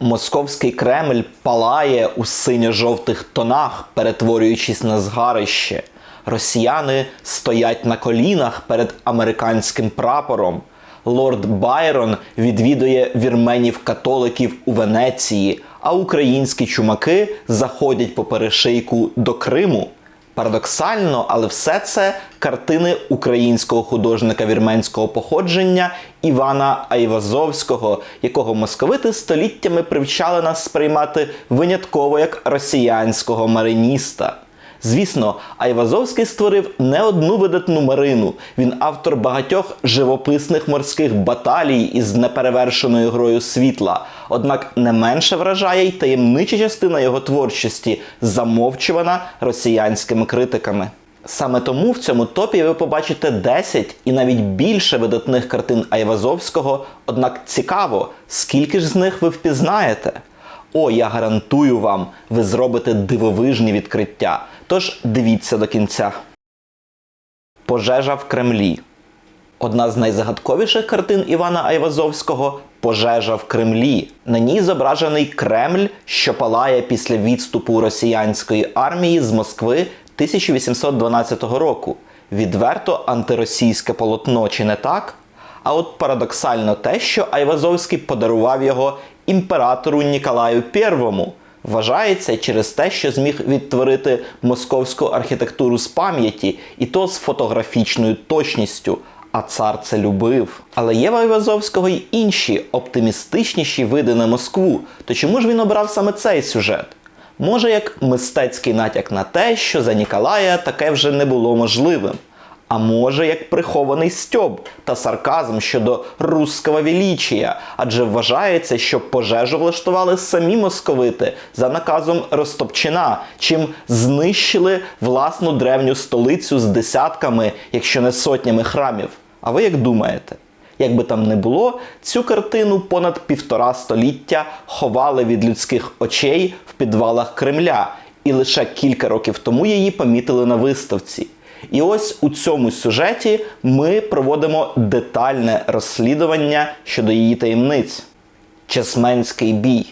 Московський Кремль палає у синьо-жовтих тонах, перетворюючись на згарище. Росіяни стоять на колінах перед американським прапором. Лорд Байрон відвідує вірменів-католиків у Венеції, а українські чумаки заходять по перешийку до Криму. Парадоксально, але все це картини українського художника вірменського походження Івана Айвазовського, якого московити століттями привчали нас сприймати винятково як росіянського мариніста. Звісно, Айвазовський створив не одну видатну марину. Він автор багатьох живописних морських баталій із неперевершеною грою світла. Однак не менше вражає й таємнича частина його творчості, замовчувана росіянськими критиками. Саме тому в цьому топі ви побачите 10 і навіть більше видатних картин Айвазовського. Однак цікаво, скільки ж з них ви впізнаєте? О, я гарантую вам, ви зробите дивовижні відкриття. Тож дивіться до кінця. Пожежа в Кремлі. Одна з найзагадковіших картин Івана Айвазовського Пожежа в Кремлі. На ній зображений Кремль, що палає після відступу росіянської армії з Москви 1812 року. Відверто антиросійське полотно, чи не так? А от парадоксально те, що Айвазовський подарував його імператору Ніколаю І. Вважається через те, що зміг відтворити московську архітектуру з пам'яті, і то з фотографічною точністю. А цар це любив. Але є в Айвазовського й інші оптимістичніші види на Москву. То чому ж він обрав саме цей сюжет? Може, як мистецький натяк на те, що за Ніколая таке вже не було можливим. А може, як прихований стьоб та сарказм щодо русского величія, адже вважається, що пожежу влаштували самі московити за наказом Ростопчина, чим знищили власну древню столицю з десятками, якщо не сотнями храмів. А ви як думаєте? Як би там не було, цю картину понад півтора століття ховали від людських очей в підвалах Кремля, і лише кілька років тому її помітили на виставці. І ось у цьому сюжеті ми проводимо детальне розслідування щодо її таємниць. Чесменський бій.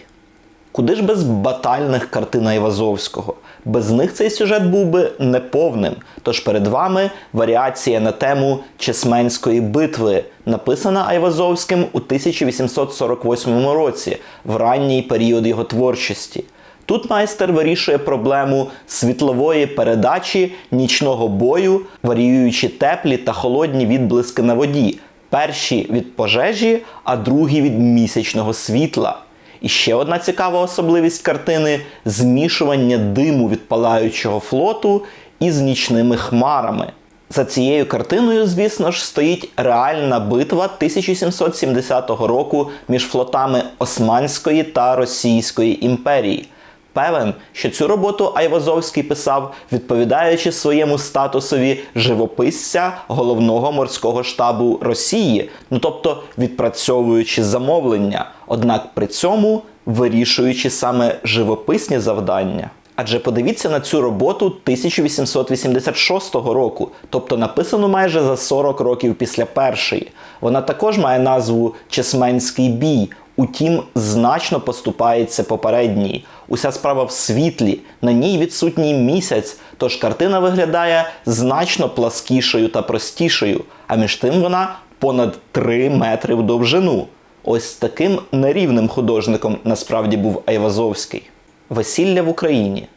Куди ж без батальних картин Айвазовського? Без них цей сюжет був би неповним. Тож перед вами варіація на тему Чесменської битви, написана Айвазовським у 1848 році, в ранній період його творчості. Тут майстер вирішує проблему світлової передачі нічного бою, варіюючи теплі та холодні відблиски на воді. Перші від пожежі, а другі від місячного світла. І ще одна цікава особливість картини змішування диму від палаючого флоту із нічними хмарами. За цією картиною, звісно ж, стоїть реальна битва 1770 року між флотами Османської та Російської імперії. Певен, що цю роботу Айвазовський писав, відповідаючи своєму статусові живописця головного морського штабу Росії, ну тобто відпрацьовуючи замовлення, однак при цьому вирішуючи саме живописні завдання. Адже подивіться на цю роботу 1886 року, тобто написану майже за 40 років після першої. Вона також має назву Чесменський бій. Утім, значно поступається попередній. Уся справа в світлі, на ній відсутній місяць, тож картина виглядає значно пласкішою та простішою, а між тим вона понад 3 метри в довжину. Ось таким нерівним художником насправді був Айвазовський. Весілля в Україні.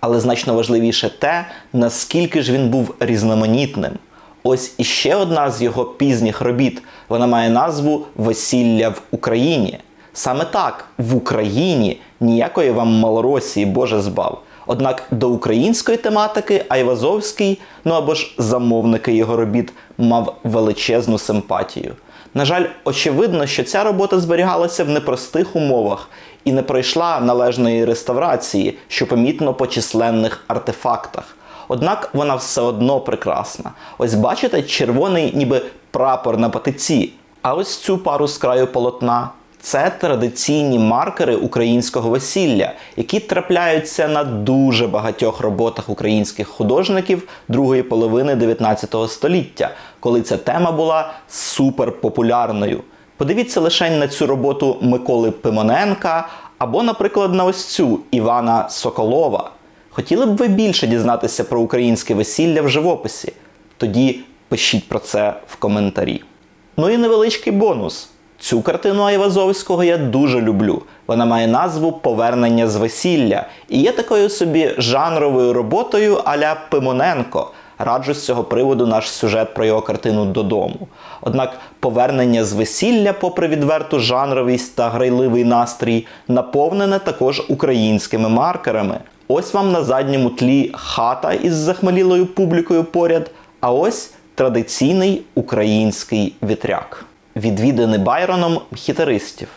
Але значно важливіше те, наскільки ж він був різноманітним. Ось іще одна з його пізніх робіт. Вона має назву Весілля в Україні. Саме так, в Україні ніякої вам Малоросії, Боже збав. Однак до української тематики Айвазовський, ну або ж замовники його робіт, мав величезну симпатію. На жаль, очевидно, що ця робота зберігалася в непростих умовах і не пройшла належної реставрації, що помітно по численних артефактах. Однак вона все одно прекрасна. Ось бачите червоний ніби прапор на патиці. А ось цю пару з краю полотна. Це традиційні маркери українського весілля, які трапляються на дуже багатьох роботах українських художників другої половини 19 століття, коли ця тема була суперпопулярною. Подивіться лише на цю роботу Миколи Пимоненка або, наприклад, на ось цю Івана Соколова. Хотіли б ви більше дізнатися про українське весілля в живописі? Тоді пишіть про це в коментарі. Ну і невеличкий бонус. Цю картину Айвазовського я дуже люблю. Вона має назву Повернення з весілля і є такою собі жанровою роботою аля Пимоненко. Раджу з цього приводу наш сюжет про його картину додому. Однак повернення з весілля, попри відверту жанровість та грайливий настрій, наповнене також українськими маркерами. Ось вам на задньому тлі хата із захмелілою публікою поряд, а ось традиційний український вітряк, відвіданий Байроном хітаристів.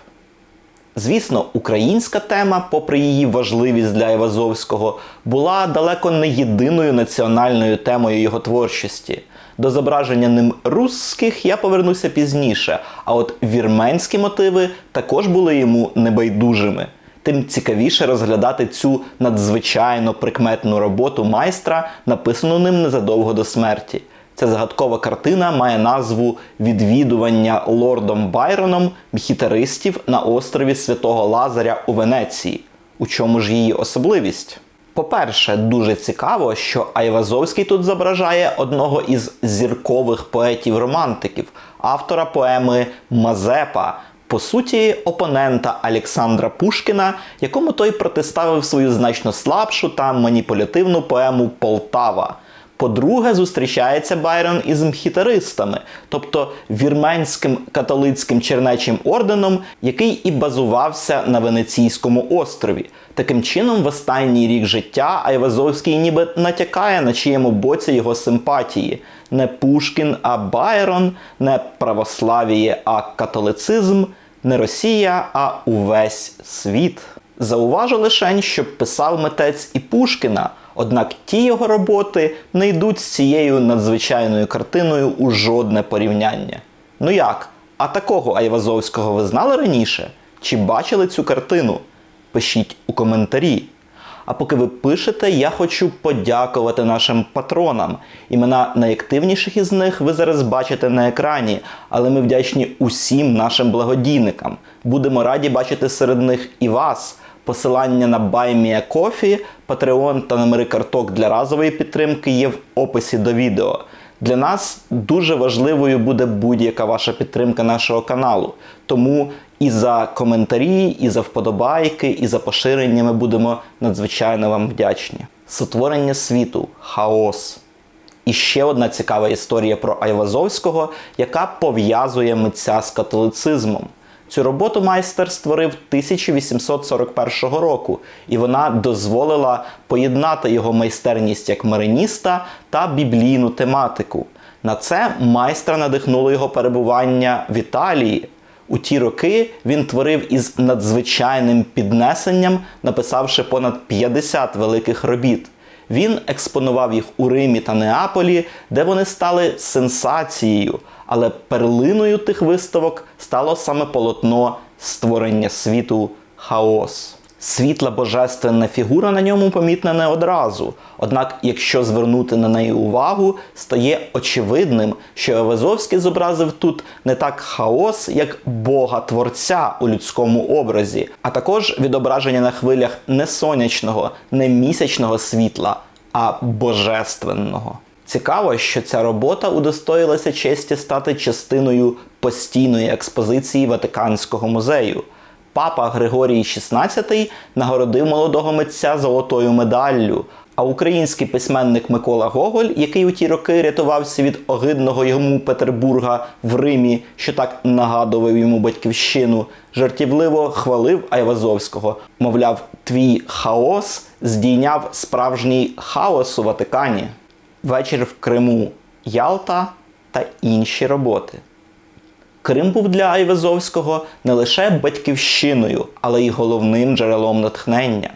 Звісно, українська тема, попри її важливість для Івазовського, була далеко не єдиною національною темою його творчості. До зображення ним русських я повернуся пізніше, а от вірменські мотиви також були йому небайдужими. Тим цікавіше розглядати цю надзвичайно прикметну роботу майстра, написану ним незадовго до смерті. Ця загадкова картина має назву Відвідування лордом Байроном мхітаристів на острові Святого Лазаря у Венеції. У чому ж її особливість? По-перше, дуже цікаво, що Айвазовський тут зображає одного із зіркових поетів-романтиків, автора поеми Мазепа, по суті, опонента Олександра Пушкіна, якому той протиставив свою значно слабшу та маніпулятивну поему Полтава. По-друге, зустрічається Байрон із мхітаристами, тобто вірменським католицьким чернечим орденом, який і базувався на Венеційському острові. Таким чином, в останній рік життя Айвазовський ніби натякає на чиєму боці його симпатії. Не Пушкін, а Байрон, не православіє, а католицизм, не Росія, а увесь світ. Зауважу лише, що писав митець і Пушкіна. Однак ті його роботи не йдуть з цією надзвичайною картиною у жодне порівняння. Ну як? А такого Айвазовського ви знали раніше? Чи бачили цю картину? Пишіть у коментарі. А поки ви пишете, я хочу подякувати нашим патронам. Імена найактивніших із них ви зараз бачите на екрані, але ми вдячні усім нашим благодійникам. Будемо раді бачити серед них і вас. Посилання на BuyMeACoffee, Patreon та номери карток для разової підтримки є в описі до відео. Для нас дуже важливою буде будь-яка ваша підтримка нашого каналу. Тому і за коментарі, і за вподобайки, і за поширення ми будемо надзвичайно вам вдячні. Сотворення світу, хаос. І ще одна цікава історія про Айвазовського, яка пов'язує митця з католицизмом. Цю роботу майстер створив 1841 року, і вона дозволила поєднати його майстерність як мариніста та біблійну тематику. На це майстра надихнуло його перебування в Італії. У ті роки він творив із надзвичайним піднесенням, написавши понад 50 великих робіт. Він експонував їх у Римі та Неаполі, де вони стали сенсацією. Але перлиною тих виставок стало саме полотно створення світу хаос. Світла божественна фігура на ньому помітна не одразу. Однак, якщо звернути на неї увагу, стає очевидним, що Евазовський зобразив тут не так хаос, як Бога Творця у людському образі, а також відображення на хвилях не сонячного, не місячного світла, а божественного. Цікаво, що ця робота удостоїлася честі стати частиною постійної експозиції Ватиканського музею. Папа Григорій XVI нагородив молодого митця золотою медаллю. А український письменник Микола Гоголь, який у ті роки рятувався від огидного йому Петербурга в Римі, що так нагадував йому батьківщину, жартівливо хвалив Айвазовського. Мовляв, твій хаос здійняв справжній хаос у Ватикані. Вечір в Криму, Ялта та інші роботи. Крим був для Айвазовського не лише батьківщиною, але й головним джерелом натхнення.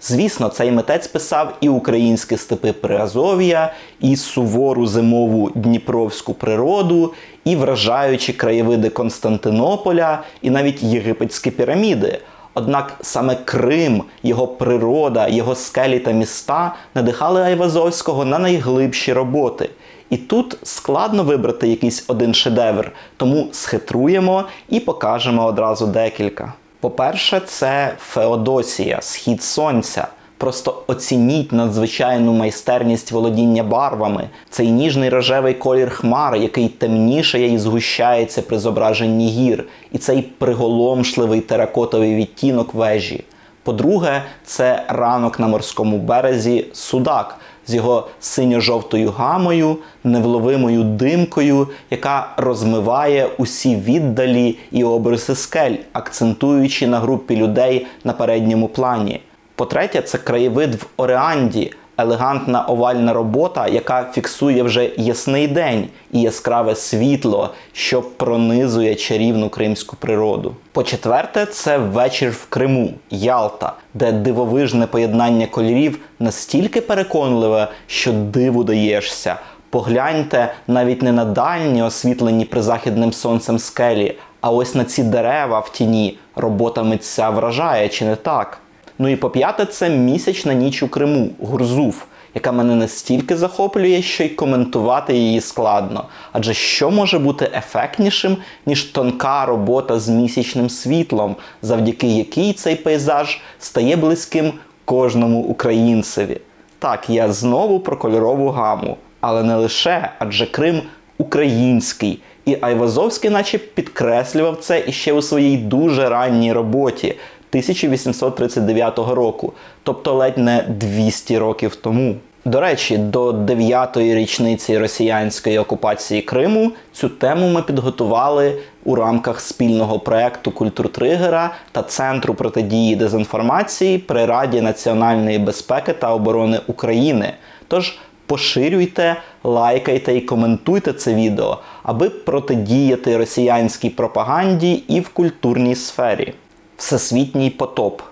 Звісно, цей митець писав і українські степи Приазов'я, і сувору зимову дніпровську природу, і вражаючі краєвиди Константинополя, і навіть єгипетські піраміди. Однак саме Крим, його природа, його скелі та міста надихали Айвазовського на найглибші роботи. І тут складно вибрати якийсь один шедевр, тому схитруємо і покажемо одразу декілька. По-перше, це Феодосія, схід сонця. Просто оцініть надзвичайну майстерність володіння барвами, цей ніжний рожевий колір хмар, який темнішає і згущається при зображенні гір, і цей приголомшливий теракотовий відтінок вежі. По-друге, це ранок на морському березі Судак з його синьо-жовтою гамою, невловимою димкою, яка розмиває усі віддалі і обриси скель, акцентуючи на групі людей на передньому плані. По-третє, це краєвид в Ореанді, елегантна овальна робота, яка фіксує вже ясний день і яскраве світло, що пронизує чарівну кримську природу. По-четверте, це вечір в Криму, Ялта, де дивовижне поєднання кольорів настільки переконливе, що диву даєшся. Погляньте навіть не на дальні освітлені призахідним сонцем скелі, а ось на ці дерева в тіні робота митця вражає, чи не так? Ну і по п'яте, це місячна ніч у Криму, Гурзуф, яка мене настільки захоплює, що й коментувати її складно. Адже що може бути ефектнішим, ніж тонка робота з місячним світлом, завдяки якій цей пейзаж стає близьким кожному українцеві. Так, я знову про кольорову гаму, але не лише, адже Крим український. І Айвазовський, наче підкреслював це іще у своїй дуже ранній роботі 1839 року, тобто ледь не 200 років тому. До речі, до 9-ї річниці росіянської окупації Криму цю тему ми підготували у рамках спільного проекту Культуртригера та Центру протидії дезінформації при Раді національної безпеки та оборони України. Тож поширюйте, лайкайте і коментуйте це відео, аби протидіяти росіянській пропаганді і в культурній сфері. Всесвітній потоп.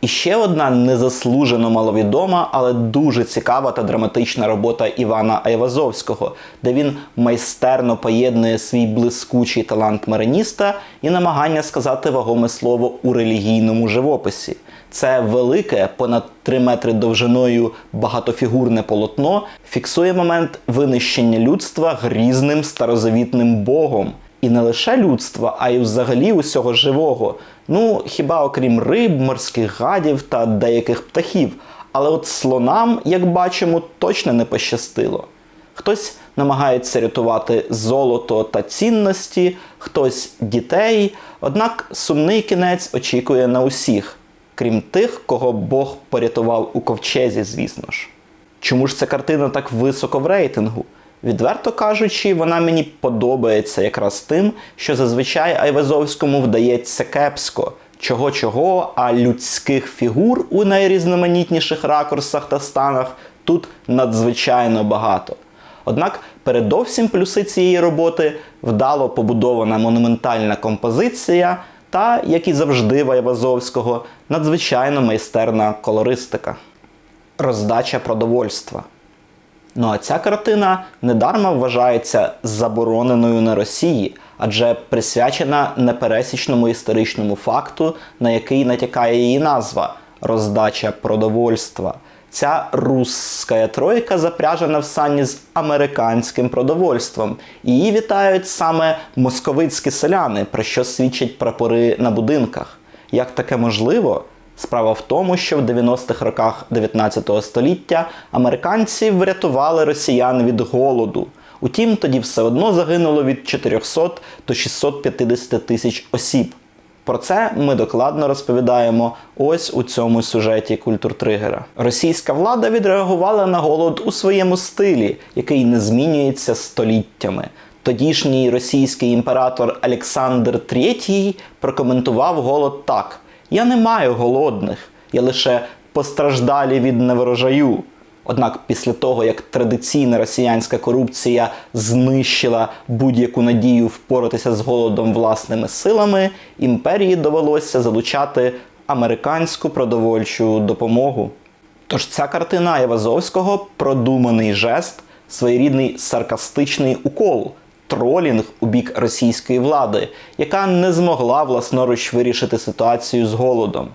І ще одна незаслужено маловідома, але дуже цікава та драматична робота Івана Айвазовського, де він майстерно поєднує свій блискучий талант мариніста і намагання сказати вагоме слово у релігійному живописі. Це велике, понад 3 метри довжиною багатофігурне полотно фіксує момент винищення людства грізним старозавітним богом. І не лише людства, а й взагалі усього живого. Ну, хіба окрім риб, морських гадів та деяких птахів. Але от слонам, як бачимо, точно не пощастило. Хтось намагається рятувати золото та цінності, хтось дітей. Однак сумний кінець очікує на усіх, крім тих, кого Бог порятував у ковчезі, звісно ж. Чому ж ця картина так високо в рейтингу? Відверто кажучи, вона мені подобається якраз тим, що зазвичай Айвазовському вдається кепсько. Чого чого, а людських фігур у найрізноманітніших ракурсах та станах тут надзвичайно багато. Однак передовсім плюси цієї роботи вдало побудована монументальна композиція та, як і завжди в Айвазовського, надзвичайно майстерна колористика. Роздача продовольства. Ну а ця картина недарма вважається забороненою на Росії, адже присвячена непересічному історичному факту, на який натякає її назва роздача продовольства. Ця русська тройка запряжена в сані з американським продовольством. Її вітають саме московицькі селяни, про що свідчать прапори на будинках. Як таке можливо? Справа в тому, що в 90-х роках 19 століття американці врятували росіян від голоду. Утім, тоді все одно загинуло від 400 до 650 тисяч осіб. Про це ми докладно розповідаємо ось у цьому сюжеті культуртригера. Російська влада відреагувала на голод у своєму стилі, який не змінюється століттями. Тодішній російський імператор Олександр III прокоментував голод так. Я не маю голодних, я лише постраждалі від неврожаю. Однак після того, як традиційна росіянська корупція знищила будь-яку надію впоратися з голодом власними силами, імперії довелося залучати американську продовольчу допомогу. Тож ця картина Євазовського продуманий жест, своєрідний саркастичний укол. Тролінг у бік російської влади, яка не змогла власноруч вирішити ситуацію з голодом.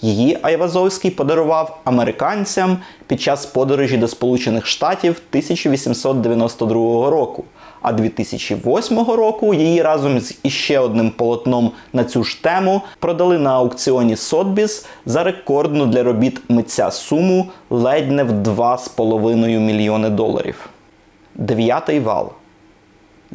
Її Айвазовський подарував американцям під час подорожі до Сполучених Штатів 1892 року. А 2008 року її разом з іще одним полотном на цю ж тему продали на аукціоні Сотбіс за рекордну для робіт митця суму ледь не в 2,5 мільйони доларів. Дев'ятий вал.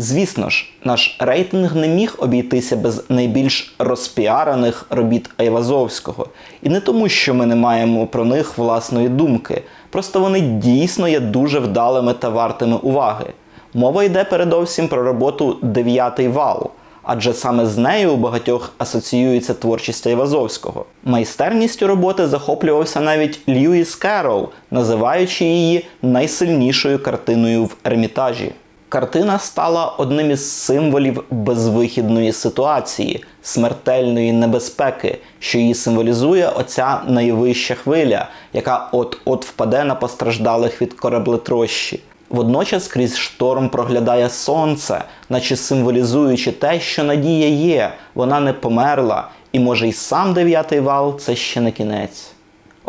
Звісно ж, наш рейтинг не міг обійтися без найбільш розпіарених робіт Айвазовського. І не тому, що ми не маємо про них власної думки. Просто вони дійсно є дуже вдалими та вартими уваги. Мова йде передовсім про роботу Дев'ятий вал, адже саме з нею у багатьох асоціюється творчість Айвазовського. Майстерністю роботи захоплювався навіть Льюіс Керол, називаючи її найсильнішою картиною в Ермітажі. Картина стала одним із символів безвихідної ситуації, смертельної небезпеки, що її символізує оця найвища хвиля, яка от-от впаде на постраждалих від кораблетрощі. Водночас крізь шторм проглядає сонце, наче символізуючи те, що надія є, вона не померла, і може й сам дев'ятий вал це ще не кінець.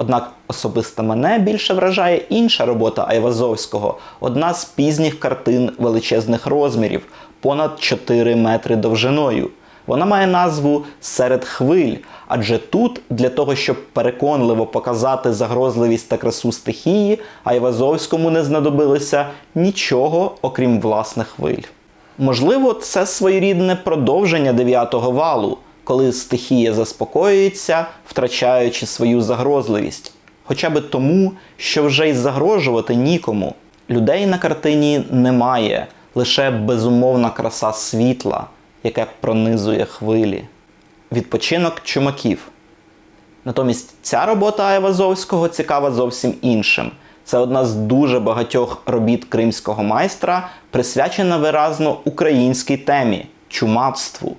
Однак особисто мене більше вражає інша робота Айвазовського, одна з пізніх картин величезних розмірів, понад 4 метри довжиною. Вона має назву Серед хвиль, адже тут, для того, щоб переконливо показати загрозливість та красу стихії, Айвазовському не знадобилося нічого, окрім власних хвиль. Можливо, це своєрідне продовження дев'ятого валу, коли стихія заспокоюється, втрачаючи свою загрозливість. Хоча би тому, що вже й загрожувати нікому. Людей на картині немає, лише безумовна краса світла, яке пронизує хвилі. Відпочинок чумаків. Натомість ця робота Айвазовського цікава зовсім іншим. Це одна з дуже багатьох робіт кримського майстра, присвячена виразно українській темі чумацтву.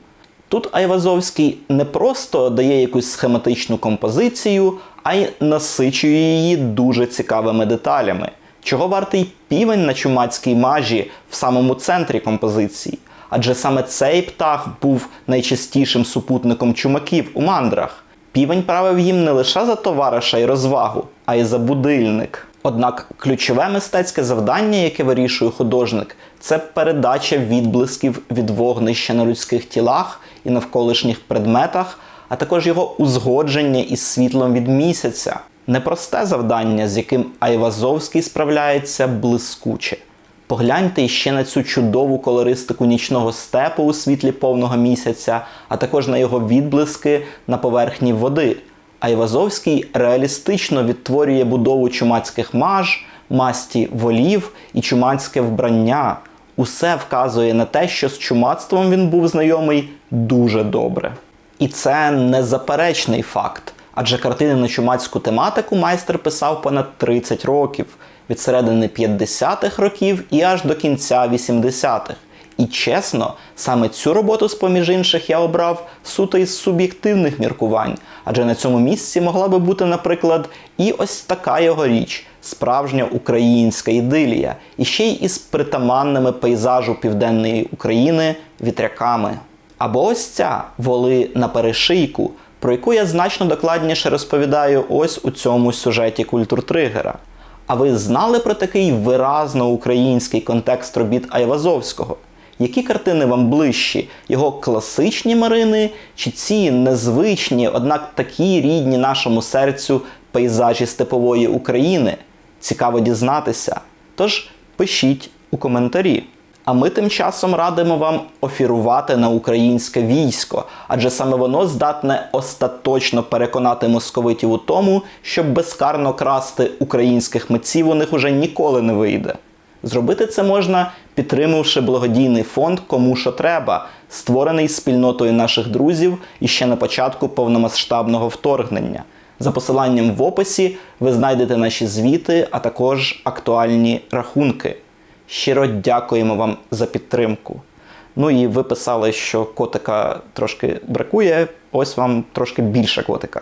Тут Айвазовський не просто дає якусь схематичну композицію, а й насичує її дуже цікавими деталями, чого вартий півень на чумацькій мажі в самому центрі композиції. Адже саме цей птах був найчастішим супутником чумаків у мандрах. Півень правив їм не лише за товариша й розвагу, а й за будильник. Однак ключове мистецьке завдання, яке вирішує художник, це передача відблисків від вогнища на людських тілах і навколишніх предметах, а також його узгодження із світлом від місяця. Непросте завдання, з яким Айвазовський справляється блискуче. Погляньте іще на цю чудову колористику нічного степу у світлі повного місяця, а також на його відблиски на поверхні води. Айвазовський реалістично відтворює будову чумацьких маж, масті волів і чумацьке вбрання. Усе вказує на те, що з чумацтвом він був знайомий дуже добре. І це незаперечний факт, адже картини на чумацьку тематику майстер писав понад 30 років від середини 50-х років і аж до кінця 80-х. І чесно, саме цю роботу, з поміж інших, я обрав суто із суб'єктивних міркувань, адже на цьому місці могла би бути, наприклад, і ось така його річ справжня українська ідилія, і ще й із притаманними пейзажу південної України вітряками. Або ось ця воли на перешийку, про яку я значно докладніше розповідаю ось у цьому сюжеті культуртригера. А ви знали про такий виразно український контекст робіт Айвазовського? Які картини вам ближчі? Його класичні марини чи ці незвичні, однак такі рідні нашому серцю пейзажі степової України? Цікаво дізнатися. Тож пишіть у коментарі. А ми тим часом радимо вам офірувати на українське військо, адже саме воно здатне остаточно переконати московитів у тому, що безкарно красти українських митців у них уже ніколи не вийде. Зробити це можна, підтримавши благодійний фонд Кому що треба, створений спільнотою наших друзів іще на початку повномасштабного вторгнення. За посиланням в описі ви знайдете наші звіти, а також актуальні рахунки. Щиро дякуємо вам за підтримку. Ну і ви писали, що котика трошки бракує. Ось вам трошки більше котика.